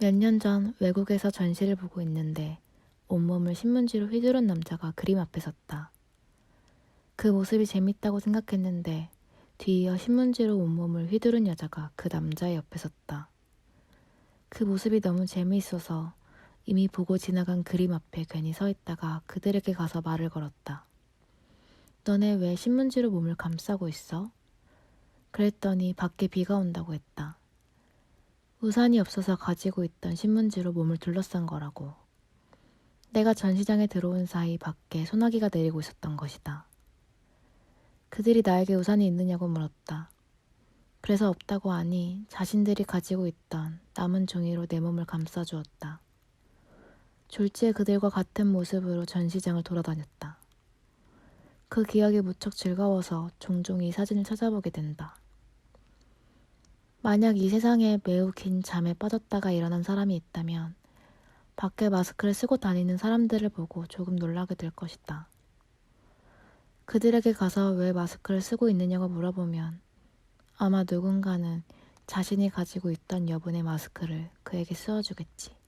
몇 년 전 외국에서 전시를 보고 있는데 온몸을 신문지로 휘두른 남자가 그림 앞에 섰다. 그 모습이 재밌다고 생각했는데 뒤이어 신문지로 온몸을 휘두른 여자가 그 남자의 옆에 섰다. 그 모습이 너무 재미있어서 이미 보고 지나간 그림 앞에 괜히 서 있다가 그들에게 가서 말을 걸었다. 너네 왜 신문지로 몸을 감싸고 있어? 그랬더니 밖에 비가 온다고 했다. 우산이 없어서 가지고 있던 신문지로 몸을 둘러싼 거라고. 내가 전시장에 들어온 사이 밖에 소나기가 내리고 있었던 것이다. 그들이 나에게 우산이 있느냐고 물었다. 그래서 없다고 하니 자신들이 가지고 있던 남은 종이로 내 몸을 감싸주었다. 졸지에 그들과 같은 모습으로 전시장을 돌아다녔다. 그 기억이 무척 즐거워서 종종 이 사진을 찾아보게 된다. 만약 이 세상에 매우 긴 잠에 빠졌다가 일어난 사람이 있다면 밖에 마스크를 쓰고 다니는 사람들을 보고 조금 놀라게 될 것이다. 그들에게 가서 왜 마스크를 쓰고 있느냐고 물어보면 아마 누군가는 자신이 가지고 있던 여분의 마스크를 그에게 씌워주겠지.